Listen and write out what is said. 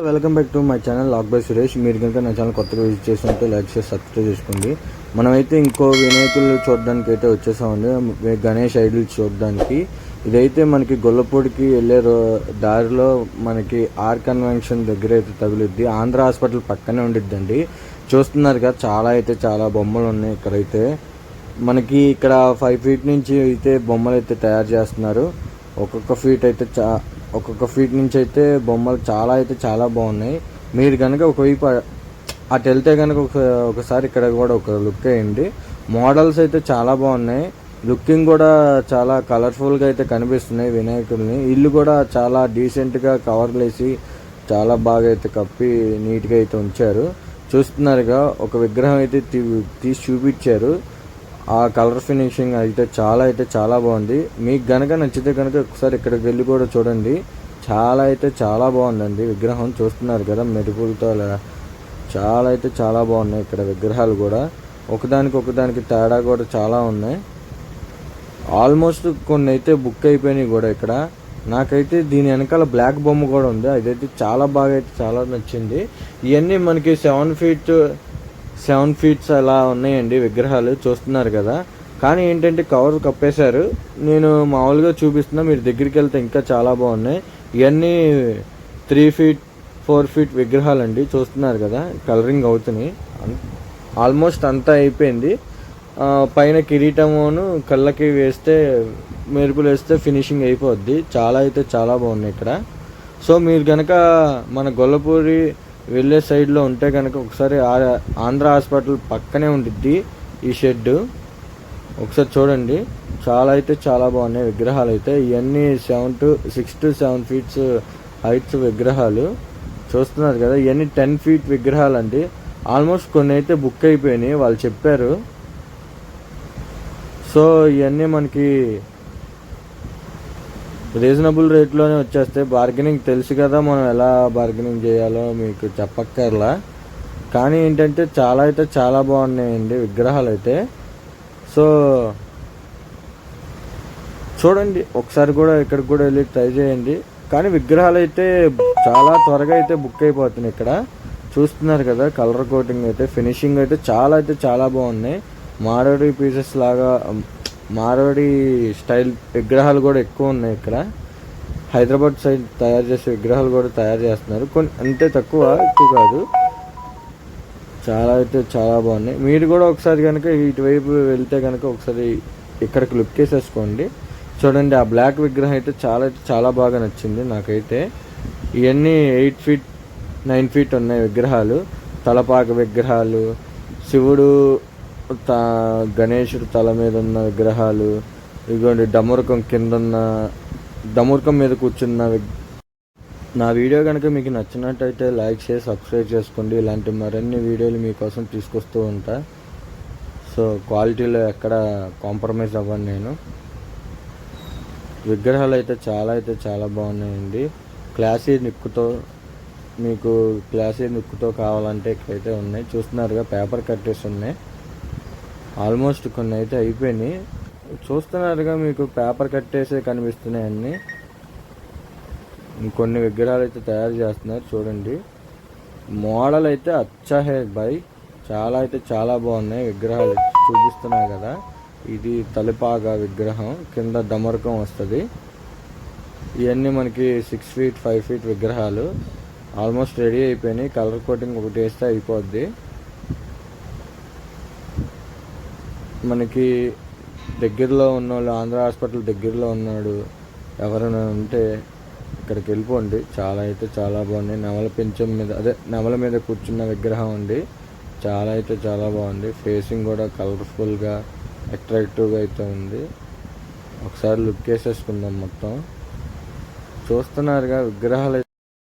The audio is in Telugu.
Welcome back to my channel lock by Suresh. మీరు కనుక నా ఛానల్ కొత్తగా విజిట్ చేసినట్టు లైక్ చేసి సబ్స్క్రైబ్ చేసుకోండి. మనమైతే ఇంకో వినాయకులు చూడడానికి అయితే వచ్చేసామండి. గణేష్ ఐడల్ చూడడానికి. ఇదైతే మనకి గొల్లపూడికి వెళ్ళే రో- దారిలో మనకి ఆర్ కన్వెన్షన్ దగ్గర అయితే తగులుద్ది. ఆంధ్ర హాస్పిటల్ పక్కనే ఉండిద్దండి. చూస్తున్నారు కదా చాలా అయితే చాలా బొమ్మలు ఉన్నాయి ఇక్కడైతే. మనకి ఇక్కడ ఫైవ్ ఫీట్ నుంచి అయితే బొమ్మలు అయితే తయారు చేస్తున్నారు. ఒక్కొక్క ఫీట్ అయితే చా ఒక్కొక్క ఫీట్ నుంచి అయితే బొమ్మలు చాలా అయితే చాలా బాగున్నాయి. మీరు కనుక ఒకవైపు అటు వెళ్తే కనుక ఒక ఒకసారి ఇక్కడ కూడా ఒక లుక్ వేయండి. మోడల్స్ అయితే చాలా బాగున్నాయి. లుకింగ్ కూడా చాలా కలర్ఫుల్గా అయితే కనిపిస్తున్నాయి వినాయకుడిని. ఇల్లు కూడా చాలా డీసెంట్గా కవర్లు వేసి చాలా బాగా అయితే కప్పి నీట్గా అయితే ఉంచారు. చూస్తున్నారుగా ఒక విగ్రహం అయితే తీ- తీసి చూపించారు. ఆ కలర్ ఫినిషింగ్ అయితే చాలా అయితే చాలా బాగుంది. మీకు గనక నచ్చితే కనుక ఒకసారి ఇక్కడికి వెళ్ళి కూడా చూడండి. చాలా అయితే చాలా బాగుందండి. విగ్రహం చూస్తున్నారు కదా మెరుపులతో అలా చాలా అయితే చాలా బాగున్నాయి ఇక్కడ విగ్రహాలు కూడా. ఒకదానికి ఒకదానికి తేడా కూడా చాలా ఉన్నాయి. ఆల్మోస్ట్ కొన్ని అయితే బుక్ అయిపోయినాయి కూడా ఇక్కడ. నాకైతే దీని వెనకాల బ్లాక్ బొమ్మ కూడా ఉంది. అదైతే చాలా బాగా అయితే చాలా నచ్చింది. ఇవన్నీ మనకి సెవెన్ ఫీట్ సెవెన్ ఫీట్స్ అలా ఉన్నాయండి విగ్రహాలు చూస్తున్నారు కదా. కానీ ఏంటంటే కవర్ కప్పేశారు. నేను మామూలుగా చూపిస్తున్నా మీరు దగ్గరికి వెళ్తే ఇంకా చాలా బాగున్నాయి. ఇవన్నీ త్రీ ఫీట్ ఫోర్ ఫీట్ విగ్రహాలు అండి చూస్తున్నారు కదా. కలరింగ్ అవుతున్నాయి. ఆల్మోస్ట్ అంతా అయిపోయింది. పైన కిరీటమును కళ్ళకి వేస్తే మెరుపులు వేస్తే ఫినిషింగ్ అయిపోద్ది. చాలా అయితే చాలా బాగున్నాయి ఇక్కడ. సో మీరు కనుక మన గొల్లపూరి వెళ్ళే సైడ్లో ఉంటే కనుక ఒకసారి ఆ- ఆంధ్ర హాస్పిటల్ పక్కనే ఉండిద్ది ఈ షెడ్ ఒకసారి చూడండి. చాలా అయితే చాలా బాగున్నాయి విగ్రహాలు అయితే. ఇవన్నీ seven to six to seven feets heights విగ్రహాలు. చూస్తున్నారు కదా ఇవన్నీ టెన్ ఫీట్ విగ్రహాలు అండి ఆల్మోస్ట్ కొన్ని అయితే బుక్ అయిపోయినాయి వాళ్ళు చెప్పారు. సో ఇవన్నీ మనకి రీజనబుల్ రేట్లోనే వచ్చేస్తే బార్గెనింగ్ తెలుసు కదా మనం ఎలా బార్గెనింగ్ చేయాలో మీకు చెప్పక్కర్లా. కానీ ఏంటంటే చాలా అయితే చాలా బాగున్నాయండి విగ్రహాలు అయితే. సో చూడండి ఒకసారి కూడా ఇక్కడికి కూడా వెళ్ళి ట్రై చేయండి. కానీ విగ్రహాలు అయితే చాలా త్వరగా అయితే బుక్ అయిపోతున్నాయి ఇక్కడ. చూస్తున్నారు కదా కలర్ కోటింగ్ అయితే ఫినిషింగ్ అయితే చాలా అయితే చాలా బాగున్నాయి. మారవాడి పీసెస్ లాగా మారవాడి స్టైల్ విగ్రహాలు కూడా ఎక్కువ ఉన్నాయి ఇక్కడ. హైదరాబాద్ సైడ్ తయారు చేసే విగ్రహాలు కూడా తయారు చేస్తున్నారు. కొన్ని అంతే తక్కువ ఎక్కువ కాదు. చాలా అయితే చాలా బాగున్నాయి. మీరు కూడా ఒకసారి కనుక ఇటువైపు వెళ్తే కనుక ఒకసారి ఇక్కడికి లుక్ వేసేసుకోండి చూడండి ఆ బ్లాక్ విగ్రహం అయితే చాలా అయితే చాలా బాగా నచ్చింది నాకైతే. ఇవన్నీ ఎయిట్ ఫీట్ నైన్ ఫీట్ ఉన్నాయి విగ్రహాలు. తలపాక విగ్రహాలు శివుడు గణేశుడు తల మీద ఉన్న విగ్రహాలు ఇదిగోండి డమరుకం కింద ఉన్న డమరుకం మీద కూర్చున్న నా వీడియో కనుక మీకు నచ్చినట్టయితే లైక్ చేసి సబ్స్క్రైబ్ చేసుకోండి. ఇలాంటి మరిన్ని వీడియోలు మీకోసం తీసుకొస్తూ ఉంటా. సో క్వాలిటీలో ఎక్కడ కాంప్రమైజ్ అవ్వను నేను. విగ్రహాలు అయితే చాలా అయితే చాలా బాగున్నాయండి. క్లాసీ నిక్కుతో మీకు క్లాసీ నిక్కుతో కావాలంటే ఇక్కడైతే ఉన్నాయి. చూస్తున్నారుగా పేపర్ కట్టేసి ఉన్నాయి. ఆల్మోస్ట్ కొన్ని అయితే అయిపోయినాయి. చూస్తున్నారుగా మీకు పేపర్ కట్టేసే కనిపిస్తున్నాయి అన్నీ. కొన్ని విగ్రహాలు అయితే తయారు చేస్తున్నారు చూడండి. మోడల్ అయితే అచ్చా హే బాయ్ చాలా అయితే చాలా బాగున్నాయి విగ్రహాలు చూపిస్తున్నాయి కదా. ఇది తలిపాగా విగ్రహం కింద దమరకం వస్తుంది. ఇవన్నీ మనకి సిక్స్ ఫీట్ ఫైవ్ ఫీట్ విగ్రహాలు. ఆల్మోస్ట్ రెడీ అయిపోయినాయి. కలర్ కోటింగ్ ఒకటి వేస్తే అయిపోద్ది. మనకి దగ్గరలో ఉన్న వాళ్ళు ఆంధ్ర హాస్పిటల్ దగ్గరలో ఉన్నాడు ఎవరైనా ఉంటే ఇక్కడికి వెళ్ళిపోండి. చాలా అయితే చాలా బాగున్నాయి. నెమల పెంచం మీద అదే నెమల మీద కూర్చున్న విగ్రహం అండి చాలా అయితే చాలా బాగుంది. ఫేసింగ్ కూడా కలర్ఫుల్గా అట్రాక్టివ్గా అయితే ఉంది. ఒకసారి లుక్ వేసేసుకుందాం మొత్తం. చూస్తున్నారుగా విగ్రహాలు అయితే